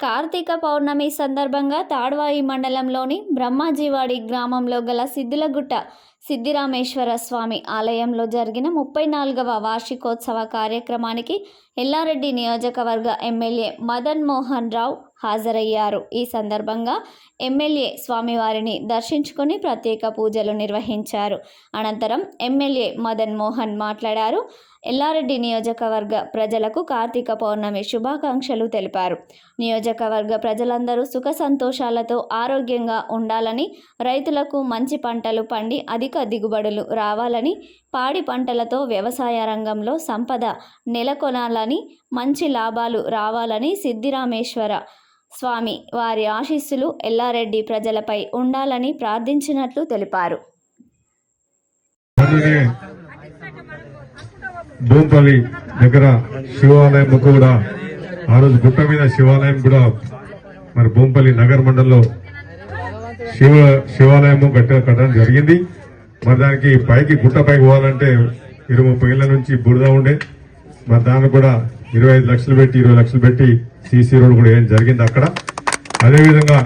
కార్తీక పౌర్ణమి సందర్భంగా తాడ్వాయి మండలంలోని బ్రహ్మాజీవాడి గ్రామంలో గల సిద్దులగుట్ట సిద్దిరామేశ్వర స్వామి ఆలయంలో జరిగిన ముప్పై నాలుగవ వార్షికోత్సవ కార్యక్రమానికి ఎల్లారెడ్డి నియోజకవర్గ ఎమ్మెల్యే మదన్ మోహన్ రావు హాజరయ్యారు. ఈ సందర్భంగా ఎమ్మెల్యే స్వామివారిని దర్శించుకొని ప్రత్యేక పూజలు నిర్వహించారు. అనంతరం ఎమ్మెల్యే మదన్ మోహన్ మాట్లాడారు. ఎల్లారెడ్డి నియోజకవర్గ ప్రజలకు కార్తీక పౌర్ణమి శుభాకాంక్షలు తెలిపారు. నియోజకవర్గ ప్రజలందరూ సుఖ సంతోషాలతో ఆరోగ్యంగా ఉండాలని రైతులకు మంచి పంటలు పండి అధిక దిగుబడులు రావాలని పాడి పంటలతో వ్యవసాయ రంగంలో సంపద నెలకొనాలని మంచి లాభాలు రావాలని సిద్దిరామేశ్వర స్వామి వారి ఆశీస్సులు ఎల్లారెడ్డి ప్రజలపై ఉండాలని ప్రార్థించినట్లు తెలిపారు. మొన్ననే భూంపల్లి దగ్గర శివాలయం కూడా ఆ రోజు గుట్ట మీద శివాలయం కూడా మరి భూంపల్లి నగర్ మండలంలో శివ శివాలయం కట్ట కట్టడం జరిగింది. మరి దానికి పైకి గుట్ట పైకి పోవాలంటే ఇరవై ముప్పై నుంచి బురద ఉండే. మరి దాన్ని కూడా ఇరవై ఐదు లక్షలు పెట్టి ఇరవై లక్షలు పెట్టి సీసీ రోడ్ కూడా వేయడం జరిగింది అక్కడ? అదేవిధంగా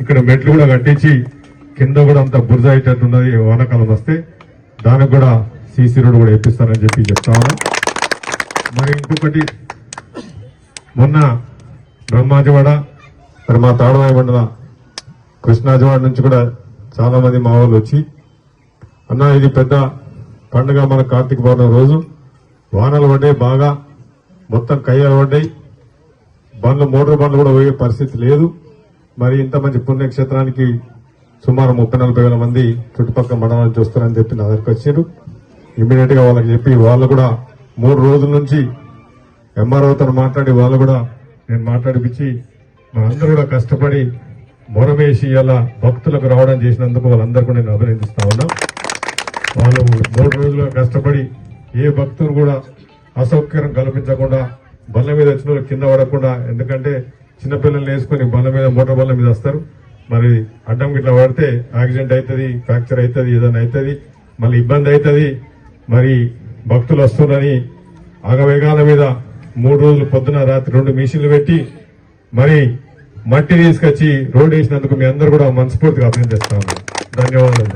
ఇక్కడ మెట్లు కూడా కట్టించి కింద కూడా అంత బురద అయ్యేటట్టు ఉన్నది వానాకాలం వస్తే దానికి కూడా సీసీ రోడ్ కూడా వేపిస్తానని చెప్పి చెప్తా ఉన్నా. మరి ఇంకొకటి మొన్న బ్రహ్మాజవాడ మరి మా తాడవాయి మండల కృష్ణాజవాడ నుంచి కూడా చాలామంది మా వాళ్ళు వచ్చి అన్న ఇది పెద్ద పండుగ మన కార్తీక పౌర్ణమి రోజు వానలు పడే బాగా మొత్తం కయ్యాలు పడ్డాయి. బండ్లు మోటార్ బండ్లు కూడా పోయే పరిస్థితి లేదు. మరి ఇంత మంచి పుణ్యక్షేత్రానికి సుమారు ముప్పై నలభై వేల మంది చుట్టుపక్కల మండలం నుంచి వస్తారని చెప్పి నా దగ్గరికి వచ్చారు ఇమీడియట్గా వాళ్ళకి చెప్పి వాళ్ళు కూడా మూడు రోజుల నుంచి ఎంఆర్ఓతో మాట్లాడి వాళ్ళు కూడా నేను మాట్లాడిపించి మనందరూ కూడా కష్టపడి మొరమేసి అలా భక్తులకు రావడం చేసినందుకు వాళ్ళందరూ కూడా నేను అభినందిస్తా ఉన్నా. వాళ్ళు మూడు రోజులుగా కష్టపడి ఏ భక్తులు కూడా అసౌకర్యం కల్పించకుండా బల్ల మీద వచ్చిన వాళ్ళు కింద పడకుండా ఎందుకంటే చిన్నపిల్లల్ని వేసుకొని బల్ల మీద మోటార్ బల్ల మీద వస్తారు. మరి అడ్డం గిట్లా పడితే యాక్సిడెంట్ అవుతుంది ఫ్రాక్చర్ అవుతుంది ఏదైనా అవుతుంది మళ్ళీ ఇబ్బంది అవుతుంది. మరి భక్తులు వస్తున్నారని ఆగవేగాల మీద మూడు రోజులు పొద్దున రాత్రి రెండు మిషన్లు పెట్టి మరి మట్టి తీసుకొచ్చి రోడ్ వేసినందుకు మీ అందరూ కూడా మనస్ఫూర్తిగా అభినందిస్తా ఉన్నాను ధన్యవాదాలు